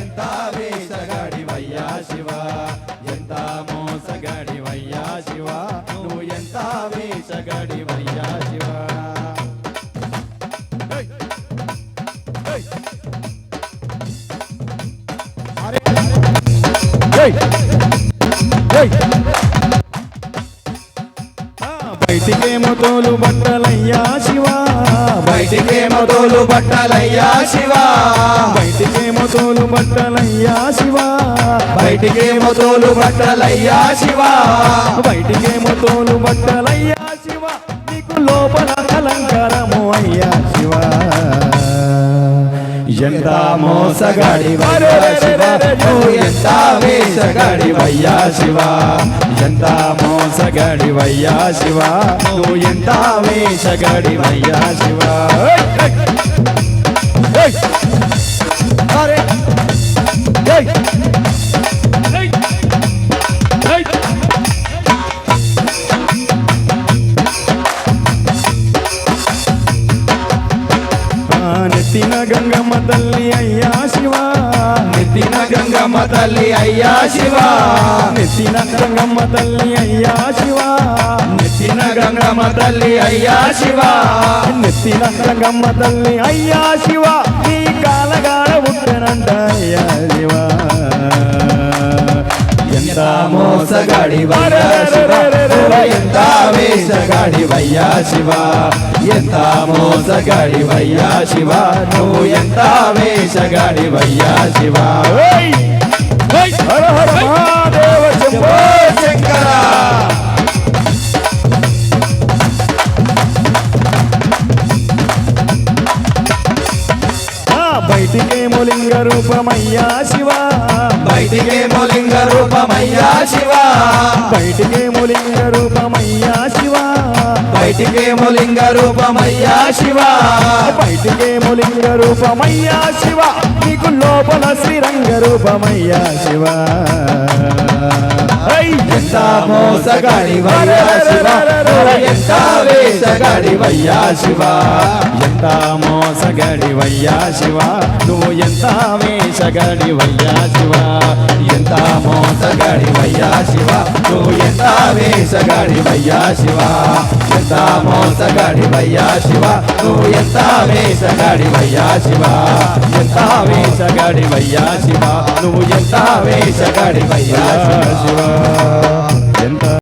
ఎంత వేసగాడివయ్యా శివ. ఎంత మోసగాడివయ్యా శివ. నువ్వు ఎంత వేసగాడివయ్యా శివ. బయటికేమో తోలు బట్టలయ్యా శివా. బట్టలయ్యా శివ. బయటికేమో తోలు బట్టలయ్యా శివ. బయటికేమో తోలు బట్టలయ్యా శివ. బయటికేమో తోలు బట్టలయ్యా శివ. నీకు లోపల అలంకారము అయ్యా శివ. ఎంత మోసగాడివయ్యా శివ. ఎంత వేసగాడివయ్యా శివ. ఎంత మోసగాడివయ్యా శివ. నువ్వు ఎంత వేసగాడివయ్యా శివ. అరే ఏయ్! ఆ నెత్తిన గంగమ్మ తల్లి అయ్యా శివ. నెత్తిన గంగమ్మ తల్లి అయ్యా శివ. నెత్తిన గంగమ్మ తల్లి అయ్యా శివ. నెత్తిన గంగమ్మ తల్లి అయ్యా శివ. నెత్తిన గంగమ్మ తల్లి అయ్యా శివ. నీ కాలగాడ పుట్టనంట అయ్యా శివ. ఎంత నువ్వు ఎంత వేసగాడివయ్యా శివ. ఎంత మోసగాడివయ్యా శివ. నువ్వు ఎంత వేసగాడివయ్యా శివ. బయటికేమో లింగ రూపమయ్యా శివ. బయటికేమో లింగ రూపమయ్యా శివ. బయటికేమో లింగ రూపమయ్యా శివ. బయటికేమో లింగ రూపమయ్యా శివ. బయటికేమో లింగ రూపమయ్యా శివ. నీకు లోపల శ్రీరంగ రూపమయ్యా శివ! ఎంత మోసగాడివయ్యా శివ. నువ్వు ఎంత వేసగాడివయ్యా శివ ఎంత మోసగాడివయ్యా శివ నువ్వు ఎంత వేషగాడివయ్యా శివ ఎంత మోసగాడివయ్యా శివ నువ్వు ఎంత వేసగాడివయ్యా శివ ఎంత మోసగాడివయ్యా శివ నువ్వు ఎంత వేసగాడివయ్యా శివ ఎంత వేసగాడివయ్యా శివ నువ్వు ఎంత వేసగాడివయ్యా శివ ఎంత